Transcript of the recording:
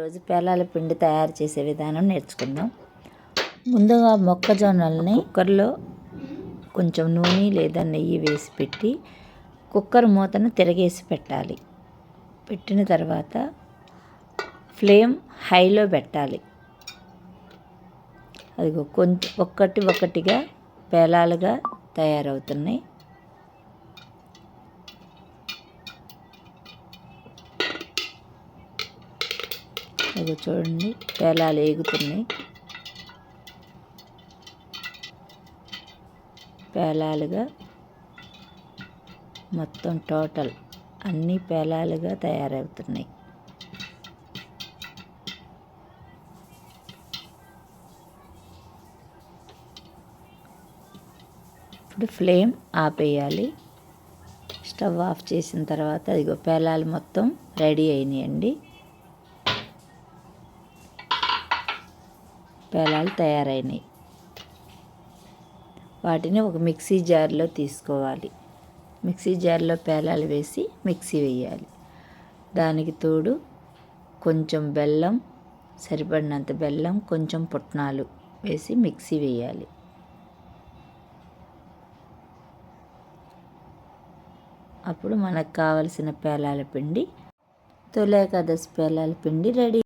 రోజు పేలాల పిండి తయారు చేసే విధానం నేర్చుకుందాం. ముందుగా మొక్కజొన్నల్ని కుక్కర్లో కొంచెం నూనె లేదా నెయ్యి వేసి పెట్టి కుక్కర్ మూతను తిరగేసి పెట్టాలి. పెట్టిన తర్వాత ఫ్లేమ్ హైలో పెట్టాలి. అది కొంచెం ఒక్కటి ఒక్కటిగా పేలాలుగా తయారవుతున్నాయి. అదిగో చూడండి పేలాలు ఏగుతున్నాయి. పేలాలుగా మొత్తం టోటల్ అన్నీ పేలాలుగా తయారవుతున్నాయి. ఇప్పుడు ఫ్లేమ్ ఆపేయాలి. స్టవ్ ఆఫ్ చేసిన తర్వాత అదిగో పేలాలు మొత్తం రెడీ అయినాయండి. పేలాలు తయారైనాయి. వాటిని ఒక మిక్సీ జార్లో తీసుకోవాలి. మిక్సీ జార్లో పేలాలు వేసి మిక్సీ వేయాలి. దానికి తోడు కొంచెం బెల్లం సరిపడినంత బెల్లం కొంచెం పుట్నాలు వేసి మిక్సీ వేయాలి. అప్పుడు మనకు కావలసిన పేలాల పిండి తొలి ఏకాదశి పేలాల పిండి రెడీ